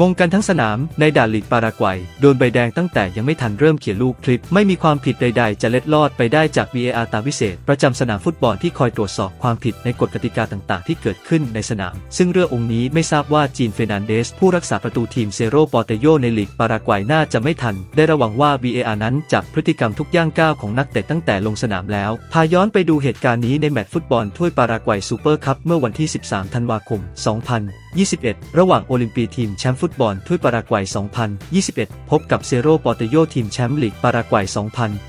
งงกันทั้งสนามในด่านลีกปารากวัย โดนใบแดงตั้งแต่ยังไม่ทันเริ่มเขียนลูกคลิป ไม่มีความผิดใด ๆ จะเล็ดลอดไปได้จาก VAR ตามวิเศษ ประจำสนามฟุตบอลที่คอยตรวจสอบความผิดในกฎกติกาต่างๆ ที่เกิดขึ้นในสนาม ซึ่งเรือองค์นี้ไม่ทราบว่าจีนเฟรนันเดส ผู้รักษาประตูทีมเซโรปอเตโยในลีกปารากวัยน่าจะไม่ทัน ได้ระวังว่า VAR นั้นจับพฤติกรรมทุกย่างก้าวของนักเตะตั้งแต่ลงสนามแล้วพาย้อนไปดูเหตุการณ์นี้ในแมตช์ฟุตบอลถ้วยปารากวัยซูเปอร์คัพเมื่อวันที่ 13 ธันวาคม 2021 ระหว่างโอลิมปีทีมแชมป์ฟุตบอลถ้วยปารากวัย 2021 พบกับเซโรปอเตโยทีมแชมป์ลีกปารากวัย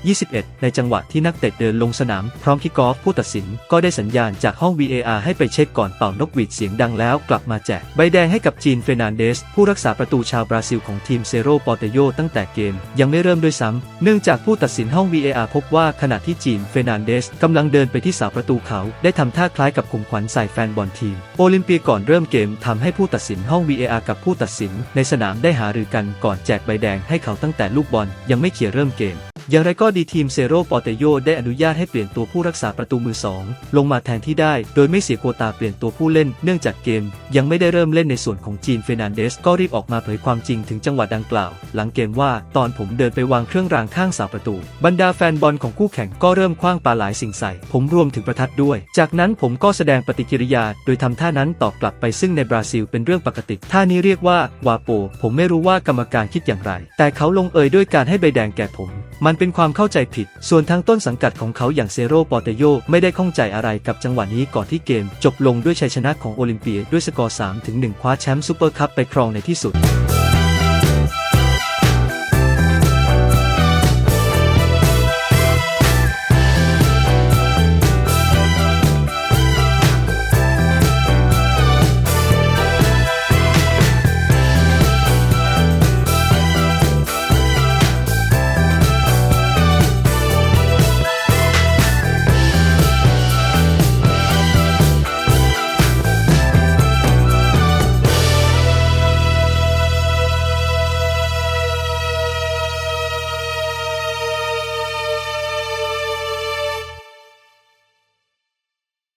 2021 ในจังหวะที่นักเตะเดินลงสนาม พร้อมคิกอฟผู้ตัดสิน ก็ได้สัญญาณจากห้อง VAR ให้ไปเช็คก่อนเป่านกหวีดเสียงดังแล้วกลับมาแจก ใบแดงให้กับจีนเฟร์นันเดส ผู้รักษาประตูชาวบราซิลของทีมเซโรปอเตโยตั้งแต่เกม ยังไม่เริ่มด้วยซ้ำเนื่องจากผู้ตัดสินห้อง VAR พบว่าขณะที่จีนเฟร์นันเดสกำลังเดินไปที่เสาประตูเขา ได้ทำท่าคล้ายกับข่มขวัญใส่แฟนบอลทีม โอลิมเปียก่อนเริ่มเกมทำให้ผู้ตัดสินห้อง VAR กับผู้ตัดสินในสนามได้หารือกันก่อนแจกใบแดงให้เขาตั้งแต่ลูกบอลยังไม่เขี่ยเริ่มเกม อย่างไรก็ดีทีมเซโรปอเตโยได้อนุญาตให้เปลี่ยนตัวผู้รักษาประตูมือสองลงมาแทนที่ได้ โดยไม่เสียโควตาเปลี่ยนตัวผู้เล่นเนื่องจากเกม ยังไม่ได้เริ่มเล่นในส่วนของจีนเฟรนันเดสก็รีบออกมาเผยความจริงถึงจังหวะดังกล่าว หลังเกมว่าตอนผมเดินไปวางเครื่องรางข้างเสาประตู บรรดาแฟนบอลของคู่แข่งก็เริ่มคว้างปาหลายสิ่งใส่ ผมรวมถึงประทัดด้วย จากนั้นผมก็แสดงปฏิกิริยา โดยทำท่านั้นตอบกลับไปซึ่งในบราซิลเป็นเรื่องปกติท่านี้เรียกว่าวาโป ผมไม่รู้ว่ากรรมการคิดอย่างไร แต่เขาลงเอยด้วยการให้ใบแดงแก่ผม มันเป็นความเข้าใจผิด ส่วนทางต้นสังกัดของเขาอย่างเซโรปอเตโยไม่ได้ข้องใจอะไรกับจังหวะนี้ก่อนที่เกม จบลงด้วยชัยชนะของโอลิมเปียด้วยสกอร์3-1คว้าแชมป์ซูเปอร์คัพไปครองในที่สุด